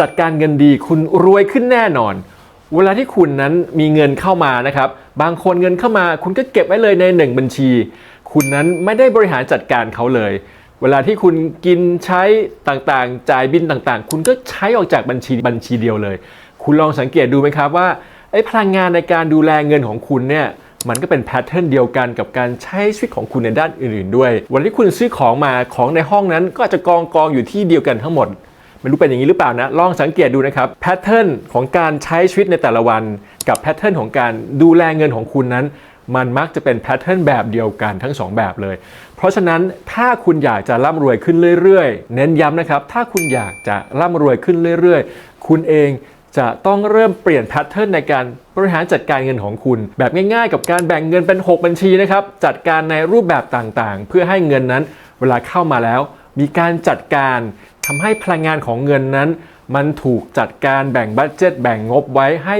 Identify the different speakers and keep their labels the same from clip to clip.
Speaker 1: จัดการเงินดีคุณรวยขึ้นแน่นอน เวลาที่คุณนั้นมีเงินเข้ามานะครับ บางคนเงินเข้ามา คุณก็เก็บไว้เลยในหนึ่งบัญชี คุณนั้นไม่ได้บริหารจัดการเขาเลย เวลาที่คุณกินใช้ต่างๆ จ่ายบินต่างๆ คุณก็ใช้ออกจากบัญชีบัญชีเดียวเลย คุณลองสังเกตดูไหมครับว่าไอ้พลังงานในการดูแลเงินของคุณเนี่ยมันก็เป็นแพทเทิร์นเดียวกันกับการใช้ชีวิตของคุณในด้านอื่นๆด้วย วันที่คุณซื้อของมาของในห้องนั้นก็อาจจะกองกองอยู่ที่เดียวกันทั้งหมด ไม่รู้เป็นอย่างนี้หรือเปล่านะ ลองสังเกตดูนะครับแพทเทิร์นของการใช้ชีวิตในแต่ละวัน กับแพทเทิร์นของการดูแลเงินของคุณนั้น มันมักจะเป็นแพทเทิร์นแบบเดียวกันทั้งสองแบบเลย เพราะฉะนั้นถ้าคุณอยากจะร่ำรวยขึ้นเรื่อยๆ เน้นย้ำนะครับ ถ้าคุณอยากจะร่ำรวยขึ้นเรื่อยๆ คุณเองจะต้องเริ่มเปลี่ยนแพทเทิร์นในการบริหารจัดการเงินของคุณ แบบง่ายๆ กับการแบ่งเงินเป็น 6 บัญชีนะครับจัดการในรูปแบบต่างๆ เพื่อให้เงินนั้นเวลาเข้ามาแล้ว มีการจัดการทำให้พลังงานของเงินนั้น มันถูกจัดการแบ่งบัตเจ็ตแบ่งงบไว้ให้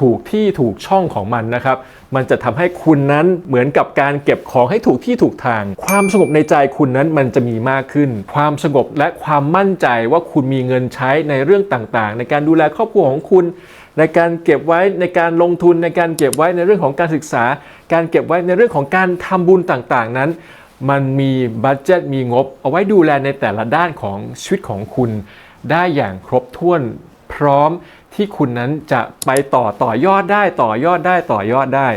Speaker 1: ถูกที่ถูกช่องของมันนะครับ มันจะทำให้คุณนั้นเหมือนกับการเก็บของให้ถูกที่ถูกทาง ความสงบในใจคุณนั้นมันจะมีมากขึ้น ความสงบและความมั่นใจว่าคุณมีเงินใช้ในเรื่องต่างๆ ในการดูแลครอบครัวของคุณ ในการเก็บไว้ในการลงทุนในการเก็บไว้ในเรื่องของการศึกษา การเก็บไว้ในเรื่องของการทำบุญต่างๆนั้น มันมีบัตเจ็ตมีงบ เอาไว้ดูแลในแต่ละด้านของชีวิตของคุณ ได้อย่างครบถ้วนพร้อมที่คุณนั้นจะไปต่อต่อยอดได้ต่อยอดได้ต่อยอดได้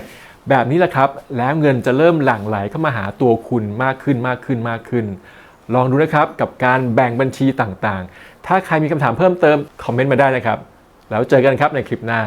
Speaker 1: แบบนี้แหละครับ แล้วเงินจะเริ่มหลั่งไหลเข้ามาหาตัวคุณมากขึ้นมากขึ้นมากขึ้น ลองดูนะครับกับการแบ่งบัญชีต่างๆ ถ้าใครมีคำถามเพิ่มเติม คอมเมนต์มาได้นะครับ แล้วเจอกันครับในคลิปหน้า